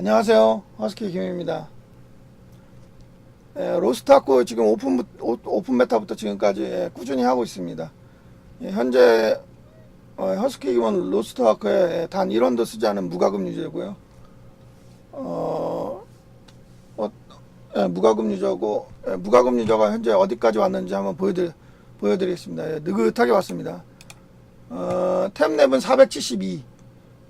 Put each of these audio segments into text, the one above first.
안녕하세요. 허스키 김입니다. 예, 로스트하고 지금 오픈, 오- 오픈 메타부터 지금까지 예, 꾸준히 하고 있습니다. 예, 현재 어, 허스키 김은 로스트하크에 단 1원도 쓰지 않은 무과금 유저고요. 어, 어, 예, 무과금 유저고 예, 무과금 유저가 현재 어디까지 왔는지 한번 보여드리, 보여드리겠습니다. 예, 느긋하게 왔습니다. 어, 템랩은 472, 예,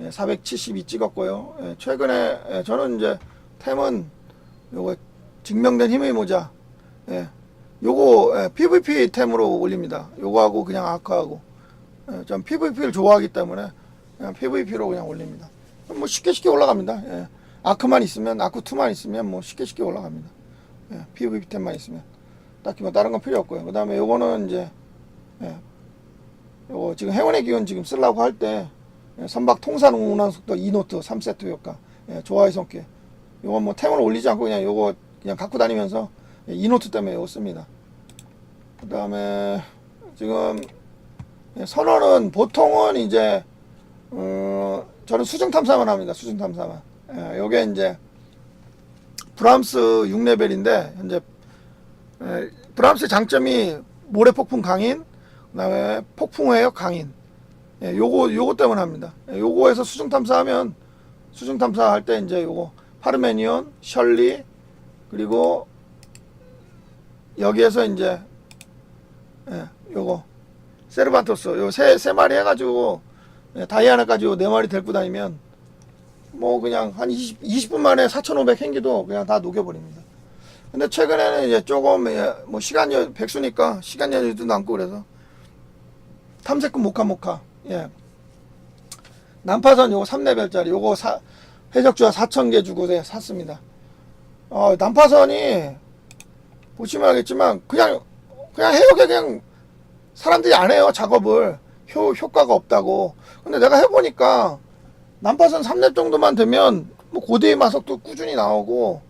472 찍었고요. 예, 최근에 예, 저는 이제 템은 요거 증명된 힘의 모자, 예, 요거 예, PVP 템으로 올립니다. 요거하고 그냥 아크하고, 예, 전 PVP를 좋아하기 때문에 그냥 PVP로 그냥 올립니다. 뭐 쉽게 쉽게 올라갑니다. 예, 아크만 있으면 아크 2만 있으면 뭐 쉽게 쉽게 올라갑니다. 예, PVP 템만 있으면 딱히 뭐 다른 건 필요 없고요. 그 다음에 요거는 이제 예, 요거 지금 행운의 기운 지금 쓰려고 할때 선박 통산 운항 속도 2노트 3세트 효과. 예, 좋아의 손길 요거 뭐 템을 올리지 않고 그냥 요거 그냥 갖고 다니면서 2노트 때문에 요거 씁니다. 그 다음에 지금 예, 선언은 보통은 이제 어, 저는 수중 탐사만 합니다 수중 탐사만. 예, 요게 이제 브람스 6레벨인데 현재 예, 브람스의 장점이 모래 폭풍 강인 그 다음에 폭풍회역 강인. 예, 요거 요거 때문에 합니다. 예, 요거에서 수중 탐사하면 수중 탐사할 때 이제 요거 파르메니온, 셜리 그리고 여기에서 이제 예, 요거 세르반토스 요 세 세 마리 해가지고 예, 다이아나까지 요 네 마리 데리고 다니면 뭐 그냥 한 20, 20분 만에 4,500 행기도 그냥 다 녹여버립니다. 근데 최근에는 이제 조금 예, 뭐 시간 여 백수니까 시간 여유도 남고 그래서 탐색꾼 모카 모카 예. 난파선 요거 3레벨짜리 요거 사, 해적주와 4,000개 주고 네, 샀습니다. 어 난파선이 보시면 알겠지만 그냥 그냥 해역에 그냥 사람들이 안 해요 작업을. 효, 효과가 없다고. 근데 내가 해보니까 난파선 3렙 정도만 되면 뭐 고대의 마석도 꾸준히 나오고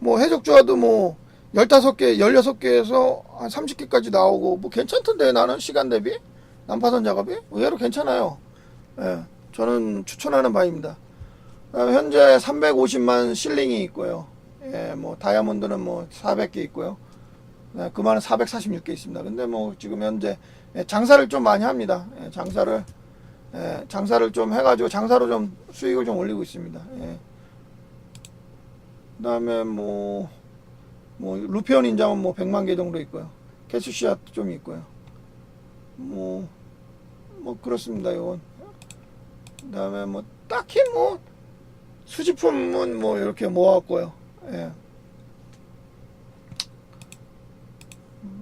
뭐 해적주와도 뭐 15개, 16개에서 한 30개까지 나오고 뭐 괜찮던데 나는 시간 대비 난파선 작업이 의외로 괜찮아요. 예, 저는 추천하는 바입니다. 그다음에 현재 350만 실링이 있고요. 예, 뭐 다이아몬드는 뭐 400개 있고요. 네, 그만은 446개 있습니다. 근데 뭐 지금 현재 예, 장사를 좀 많이 합니다. 예, 장사를 예, 장사를 좀 해가지고 장사로 좀 수익을 좀 올리고 있습니다. 예. 그다음에 뭐, 뭐 루피온 인장은 뭐 100만 개 정도 있고요. 캐시시앗 좀 있고요. 뭐, 뭐 그렇습니다. 이건. 그 다음에 뭐 딱히 뭐 수집품은 뭐 이렇게 모았고요. 예.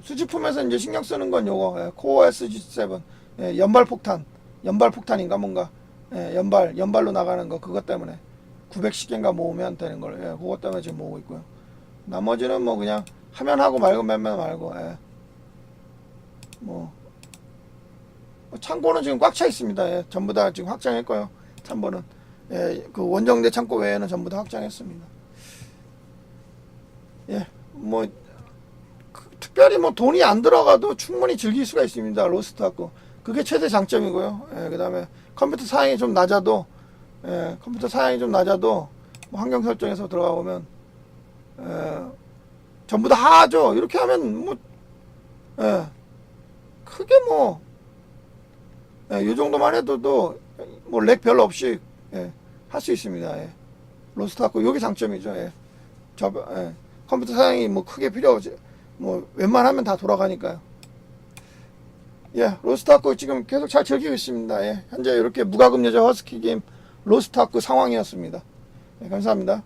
수집품에서 이제 신경 쓰는 건 요거 예, 코어 SG7 예, 연발 폭탄 연발 폭탄인가 뭔가 예, 연발 연발로 나가는 거 그것 때문에 910개인가 모으면 되는 걸 예, 그것 때문에 지금 모으고 있고요. 나머지는 뭐 그냥 하면 하고 말고 말면 말고 예. 뭐 창고는 지금 꽉 차 있습니다. 예, 전부 다 지금 확장했고요. 참고는 예, 그 원정대 창고 외에는 전부 다 확장했습니다. 예, 뭐 그, 특별히 뭐 돈이 안 들어가도 충분히 즐길 수가 있습니다. 로스트하고 그게 최대 장점이고요. 예, 그다음에 컴퓨터 사양이 좀 낮아도 예, 컴퓨터 사양이 좀 낮아도 뭐 환경 설정에서 들어가 보면 예, 전부 다 하죠. 이렇게 하면 뭐 예, 크게 뭐 예, 이 정도만 해도 또뭐렉 별로 없이 예, 할 수 있습니다. 예. 로스트하고 요게 장점이죠. 예. 저, 예. 컴퓨터 사양이 뭐 크게 필요 없지. 뭐 웬만하면 다 돌아가니까요. 예, 로스트하고 지금 계속 잘 즐기고 있습니다. 예, 현재 이렇게 무과금 여자 허스키 게임 로스트하고 상황이었습니다. 예, 감사합니다.